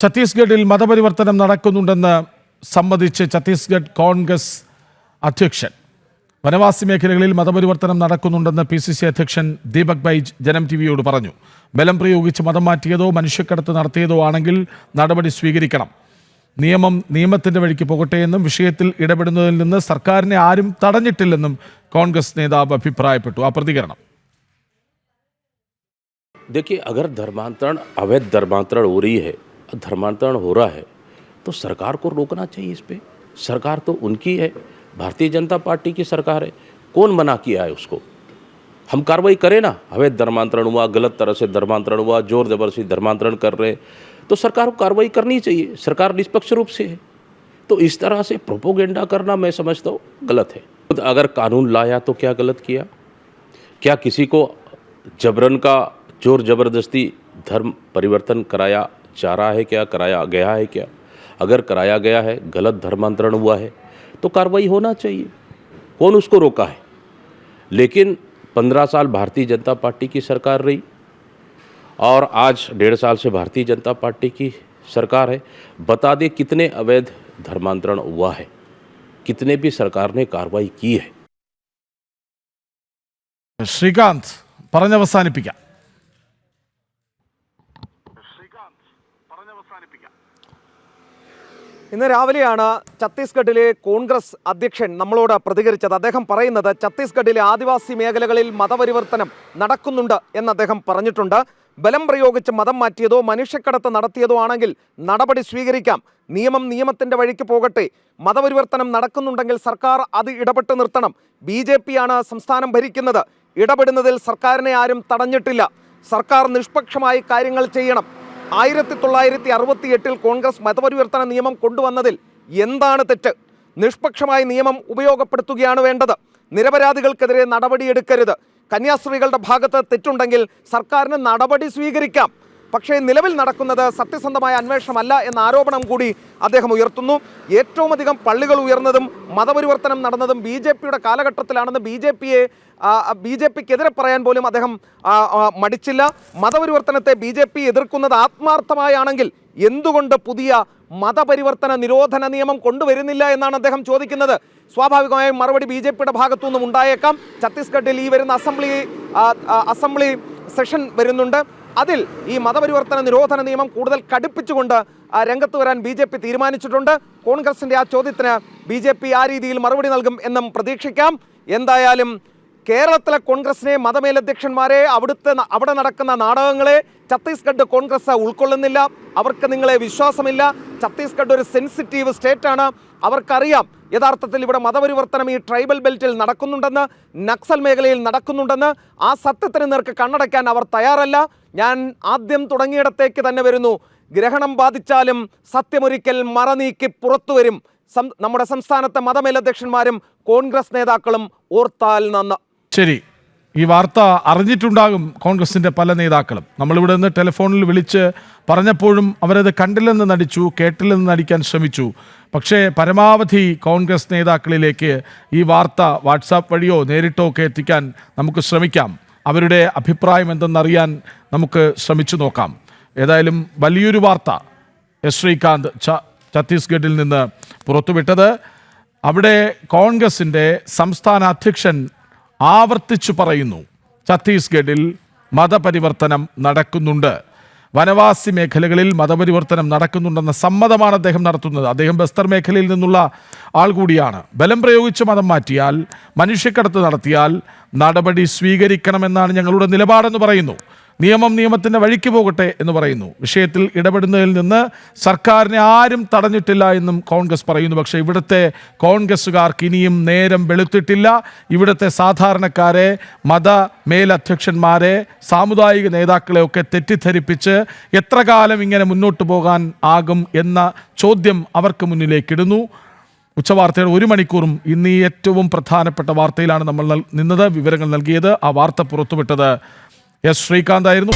ഛത്തീസ്ഗഡിൽ മതപരിവർത്തനം നടക്കുന്നുണ്ടെന്ന് സമ്മതിച്ച് ഛത്തീസ്ഗഡ് കോൺഗ്രസ് അധ്യക്ഷൻ വനവാസി മേഖലകളിൽ മതപരിവർത്തനം നടക്കുന്നുണ്ടെന്ന് പി സി സി അധ്യക്ഷൻ ദീപക് ബൈജ് ജനം ടി വിയോട് പറഞ്ഞു ബലം പ്രയോഗിച്ച് മതം മാറ്റിയതോ മനുഷ്യക്കടത്ത് നടത്തിയതോ ആണെങ്കിൽ നടപടി സ്വീകരിക്കണം നിയമം നിയമത്തിന്റെ വഴിക്ക് പോകട്ടെ എന്നും വിഷയത്തിൽ ഇടപെടുന്നതിൽ നിന്ന് സർക്കാരിനെ ആരും തടഞ്ഞിട്ടില്ലെന്നും കോൺഗ്രസ് നേതാവ് അഭിപ്രായപ്പെട്ടു ആ പ്രതികരണം देखिए अगर धर्मांतरण अवैध धर्मांतरण हो रही है धर्मांतरण हो रहा है तो सरकार को रोकना चाहिए इस पर सरकार तो उनकी है, भारतीय जनता पार्टी की सरकार है। कौन मना किया है उसको? हम कार्रवाई करें ना। अवैध धर्मांतरण हुआ, गलत तरह से धर्मांतरण हुआ, ज़ोर ज़बरदस्ती धर्मांतरण कर रहे तो सरकार को कार्रवाई करनी चाहिए। सरकार निष्पक्ष रूप से है। तो इस तरह से प्रोपोगेंडा करना मैं समझता हूँ गलत है। तो अगर कानून लाया तो क्या गलत किया? क्या किसी को जबरन का ज़ोर ज़बरदस्ती धर्म परिवर्तन कराया जा रहा है क्या कराया गया है क्या अगर कराया गया है गलत धर्मांतरण हुआ है तो कार्रवाई होना चाहिए कौन उसको रोका है लेकिन पंद्रह साल भारतीय जनता पार्टी की सरकार रही और आज डेढ़ साल से भारतीय जनता पार्टी की सरकार है बता दे कितने अवैध धर्मांतरण हुआ है कितने भी सरकार ने कार्रवाई की है ശ്രീകാന്ത് പറഞ്ഞവസാനിപ്പിക്കാം ഇന്ന് രാവിലെയാണ് ഛത്തീസ്ഗഡിലെ കോൺഗ്രസ് അധ്യക്ഷൻ നമ്മളോട് പ്രതികരിച്ചത്. അദ്ദേഹം പറയുന്നത് ഛത്തീസ്ഗഡിലെ ആദിവാസി മേഖലകളിൽ മതപരിവർത്തനം നടക്കുന്നുണ്ട് എന്ന് അദ്ദേഹം പറഞ്ഞിട്ടുണ്ട്. ബലം പ്രയോഗിച്ച് മതം മാറ്റിയതോ മനുഷ്യക്കടത്ത് നടത്തിയതോ ആണെങ്കിൽ നടപടി സ്വീകരിക്കാം. നിയമം നിയമത്തിന്റെ വഴിക്ക് പോകട്ടെ. മതപരിവർത്തനം നടക്കുന്നുണ്ടെങ്കിൽ സർക്കാർ അത് ഇടപെട്ട് നിർത്തണം. ബി ആണ് സംസ്ഥാനം ഭരിക്കുന്നത്. ഇടപെടുന്നതിൽ സർക്കാരിനെ ആരും തടഞ്ഞിട്ടില്ല. സർക്കാർ നിഷ്പക്ഷമായി കാര്യങ്ങൾ ചെയ്യണം. ആയിരത്തി തൊള്ളായിരത്തി അറുപത്തി എട്ടിൽ കോൺഗ്രസ് മതപരിവർത്തന നിയമം കൊണ്ടുവന്നതിൽ എന്താണ് തെറ്റ്? നിഷ്പക്ഷമായ നിയമം ഉപയോഗപ്പെടുത്തുകയാണ് വേണ്ടത്. നിരപരാധികൾക്കെതിരെ നടപടിയെടുക്കരുത്. കന്യാസ്ത്രീകളുടെ ഭാഗത്ത് തെറ്റുണ്ടെങ്കിൽ സർക്കാരിന് നടപടി സ്വീകരിക്കാം. പക്ഷേ നിലവിൽ നടക്കുന്നത് സത്യസന്ധമായ അന്വേഷണമല്ല എന്ന ആരോപണം കൂടി അദ്ദേഹം ഉയർത്തുന്നു. ഏറ്റവും അധികം പള്ളികൾ ഉയർന്നതും മതപരിവർത്തനം നടന്നതും ബി ജെ പിയുടെ കാലഘട്ടത്തിലാണെന്ന് ബി ജെ പിയെ ബി ജെ പിക്കെതിരെ പറയാൻ പോലും അദ്ദേഹം മടിച്ചില്ല. മതപരിവർത്തനത്തെ ബി ജെ പി എതിർക്കുന്നത് ആത്മാർത്ഥമായാണെങ്കിൽ എന്തുകൊണ്ട് പുതിയ മതപരിവർത്തന നിരോധന നിയമം കൊണ്ടുവരുന്നില്ല എന്നാണ് അദ്ദേഹം ചോദിക്കുന്നത്. സ്വാഭാവികമായും മറുപടി ബി ജെ പിയുടെ ഭാഗത്തു നിന്നും ഉണ്ടായേക്കാം. ഛത്തീസ്ഗഡിൽ ഈ വരുന്ന അസംബ്ലി അസംബ്ലി സെഷൻ വരുന്നുണ്ട്. അതിൽ ഈ മതപരിവർത്തന നിരോധന നിയമം കൂടുതൽ കടുപ്പിച്ചുകൊണ്ട് രംഗത്ത് വരാൻ ബി ജെ പി തീരുമാനിച്ചിട്ടുണ്ട്. കോൺഗ്രസിന്റെ ആ ചോദ്യത്തിന് ബി ജെ പി ആ രീതിയിൽ മറുപടി നൽകും എന്നും പ്രതീക്ഷിക്കാം. എന്തായാലും കേരളത്തിലെ കോൺഗ്രസിനെ മതമേലധ്യക്ഷന്മാരെ അവിടുത്തെ അവിടെ നടക്കുന്ന നാടകങ്ങളെ ഛത്തീസ്ഗഡ് കോൺഗ്രസ് ഉൾക്കൊള്ളുന്നില്ല. അവർക്ക് നിങ്ങളെ വിശ്വാസമില്ല. ഛത്തീസ്ഗഡ് ഒരു സെൻസിറ്റീവ് സ്റ്റേറ്റ് ആണ് അവർക്കറിയാം യഥാർത്ഥത്തിൽ ഇവിടെ മതപരിവർത്തനം ഈ ട്രൈബൽ ബെൽറ്റിൽ നടക്കുന്നുണ്ടെന്ന് നക്സൽ മേഖലയിൽ നടക്കുന്നുണ്ടെന്ന്. ആ സത്യത്തിന് നേർക്ക് കണ്ണടയ്ക്കാൻ അവർ തയ്യാറല്ല. ഞാൻ ആദ്യം തുടങ്ങിയിടത്തേക്ക് തന്നെ വരുന്നു. ഗ്രഹണം ബാധിച്ചാലും സത്യമൊരിക്കൽ മറനീക്കി പുറത്തു വരും. നമ്മുടെ സംസ്ഥാനത്തെ മതമേലധ്യക്ഷന്മാരും കോൺഗ്രസ് നേതാക്കളും ഓർത്താൽ നന്ന് ശരി. ഈ വാർത്ത അറിഞ്ഞിട്ടുണ്ടാകും കോൺഗ്രസിന്റെ പല നേതാക്കളും. നമ്മളിവിടെ നിന്ന് ടെലിഫോണിൽ വിളിച്ച് പറഞ്ഞപ്പോഴും അവരത് കണ്ടില്ലെന്ന് നടിച്ചു കേട്ടില്ലെന്ന് നടിക്കാൻ ശ്രമിച്ചു. പക്ഷേ പരമാവധി കോൺഗ്രസ് നേതാക്കളിലേക്ക് ഈ വാർത്ത വാട്സാപ്പ് വഴിയോ നേരിട്ടോ ഒക്കെ എത്തിക്കാൻ നമുക്ക് ശ്രമിക്കാം. അവരുടെ അഭിപ്രായം എന്തെന്നറിയാൻ നമുക്ക് ശ്രമിച്ചു നോക്കാം. ഏതായാലും വലിയൊരു വാർത്ത എസ് ശ്രീകാന്ത് ഛത്തീസ്ഗഡിൽ നിന്ന് പുറത്തുവിട്ടത്. അവിടെ കോൺഗ്രസിന്റെ സംസ്ഥാന അധ്യക്ഷൻ ആവർത്തിച്ചു പറയുന്നു. ഛത്തീസ്ഗഡിൽ മതപരിവർത്തനം നടക്കുന്നുണ്ട്. വനവാസി മേഖലകളിൽ മതപരിവർത്തനം നടക്കുന്നുണ്ടെന്ന സമ്മതമാണ് അദ്ദേഹം നടത്തുന്നത്. അദ്ദേഹം ബസ്തർ മേഖലയിൽ നിന്നുള്ള ആൾ കൂടിയാണ്. ബലം പ്രയോഗിച്ച് മതം മാറ്റിയാൽ മനുഷ്യക്കടത്ത് നടത്തിയാൽ നടപടി സ്വീകരിക്കണമെന്നാണ് ഞങ്ങളുടെ നിലപാടെന്ന് പറയുന്നു. നിയമം നിയമത്തിന്റെ വഴിക്ക് പോകട്ടെ എന്ന് പറയുന്നു. വിഷയത്തിൽ ഇടപെടുന്നതിൽ നിന്ന് സർക്കാരിനെ ആരും തടഞ്ഞിട്ടില്ല എന്നും കോൺഗ്രസ് പറയുന്നു. പക്ഷേ ഇവിടുത്തെ കോൺഗ്രസ്സുകാർക്ക് ഇനിയും നേരം വെളുത്തിട്ടില്ല. ഇവിടുത്തെ സാധാരണക്കാരെ മത മേലധ്യക്ഷന്മാരെ സാമുദായിക നേതാക്കളെ ഒക്കെ തെറ്റിദ്ധരിപ്പിച്ച് എത്ര കാലം ഇങ്ങനെ മുന്നോട്ട് പോകാൻ ആകും എന്ന ചോദ്യം അവർക്ക് മുന്നിലേക്കിടുന്നു ഉച്ചവാർത്തയുടെ ഒരു മണിക്കൂറും ഇന്ന് ഈ ഏറ്റവും പ്രധാനപ്പെട്ട വാർത്തയിലാണ് നമ്മൾ നിന്നത് വിവരങ്ങൾ നൽകിയത്. ആ വാർത്ത പുറത്തുവിട്ടത് എസ് ശ്രീകാന്ത് ആയിരുന്നു